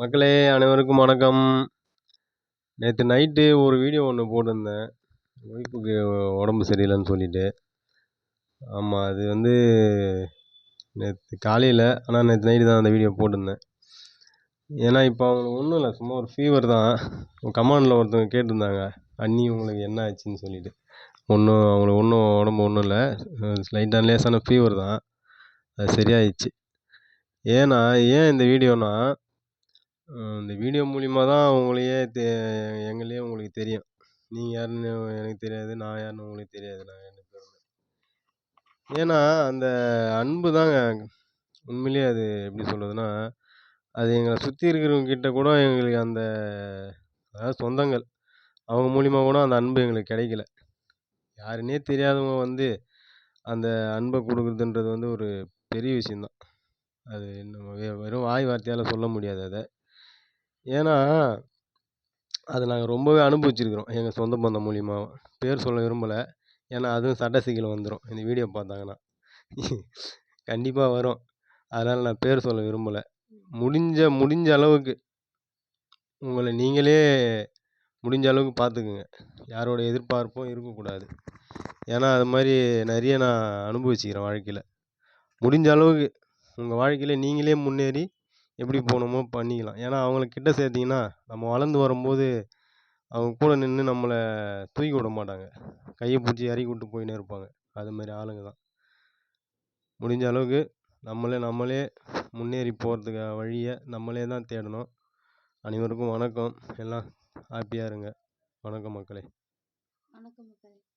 மக்களே அனைவருக்கும் வணக்கம். நேற்று நைட்டு ஒரு வீடியோ ஒன்று போட்டிருந்தேன். ஒய்ஃபுக்கு உடம்பு சரியில்லைன்னு சொல்லிட்டு. ஆமாம் அது வந்து நேற்று காலையில் ஆனால் நேற்று நைட்டு தான் அந்த வீடியோ போட்டிருந்தேன். ஏன்னா இப்போ அவங்களுக்கு ஒன்றும் இல்லை சும்மா ஒரு ஃபீவர் தான். கமாண்டில் ஒருத்தவங்க கேட்டிருந்தாங்க அண்ணி உங்களுக்கு என்ன ஆச்சுன்னு சொல்லிட்டு. ஒன்றும் அவங்களுக்கு ஒன்றும் உடம்பு ஒன்றும் இல்லை. ஸ்லைட்டாக லேசான ஃபீவர் தான். அது சரியாயிடுச்சு. ஏன்னா ஏன் இந்த வீடியோனால் இந்த வீடியோ மூலிமா தான் உங்களையே தெ எங்களையே உங்களுக்கு தெரியும். நீங்கள் யாருன்னு எனக்கு தெரியாது நான் யாருன்னு உங்களுக்கு தெரியாது நான் ரெண்டு பேரும். ஏன்னா அந்த அன்பு தாங்க. உண்மையிலேயே அது எப்படி சொல்கிறதுனா அது எங்களை சுற்றி இருக்கிறவங்க கிட்ட கூட எங்களுக்கு அந்த அதாவது சொந்தங்கள். அவங்க மூலிமா கூட அந்த அன்பு எங்களுக்கு கிடைக்கல. யாருன்னே தெரியாதவங்க வந்து அந்த அன்பை கொடுக்குறதுன்றது வந்து ஒரு பெரிய விஷயந்தான் அது நம்ம வெறும் வாய் வார்த்தையால் சொல்ல முடியாது அதை. ஏன்னா அதை நாங்கள் ரொம்பவே அனுபவிச்சிருக்கிறோம். எங்கள் சொந்த பந்தம் மூலிமா பேர் சொல்ல விரும்பலை. ஏன்னா அதுவும் சட்ட சிக்கல் வந்துடும் இந்த வீடியோ பார்த்தாங்கன்னா. கண்டிப்பாக வரும். அதனால் நான் பேர் சொல்ல விரும்பலை. முடிஞ்ச முடிஞ்ச அளவுக்கு உங்களை நீங்களே முடிஞ்ச அளவுக்கு பார்த்துக்குங்க. யாரோட எதிர்பார்ப்பும் இருக்கக்கூடாது. ஏன்னா அது மாதிரி நிறைய நான் அனுபவிச்சிக்கிறேன் வாழ்க்கையில். முடிஞ்ச அளவுக்கு உங்கள் வாழ்க்கையில் நீங்களே முன்னேறி எப்படி போகணுமோ பண்ணிக்கலாம். ஏன்னா அவங்கள கிட்ட சேர்த்திங்கன்னா நம்ம வளர்ந்து வரும்போது அவங்க கூட நின்று நம்மளை தூக்கி விட மாட்டாங்க. கையை பிடிச்சி இறக்கி விட்டு போயின்னே இருப்பாங்க. அது மாதிரி ஆளுங்க தான். முடிஞ்ச அளவுக்கு நம்மளே நம்மளே முன்னேறி போகிறதுக்கான வழியை நம்மளே தான் தேடணும். அனைவருக்கும் வணக்கம். எல்லாம் ஹாப்பியாக இருங்க. வணக்கம் மக்களே. வணக்கம் மக்களே.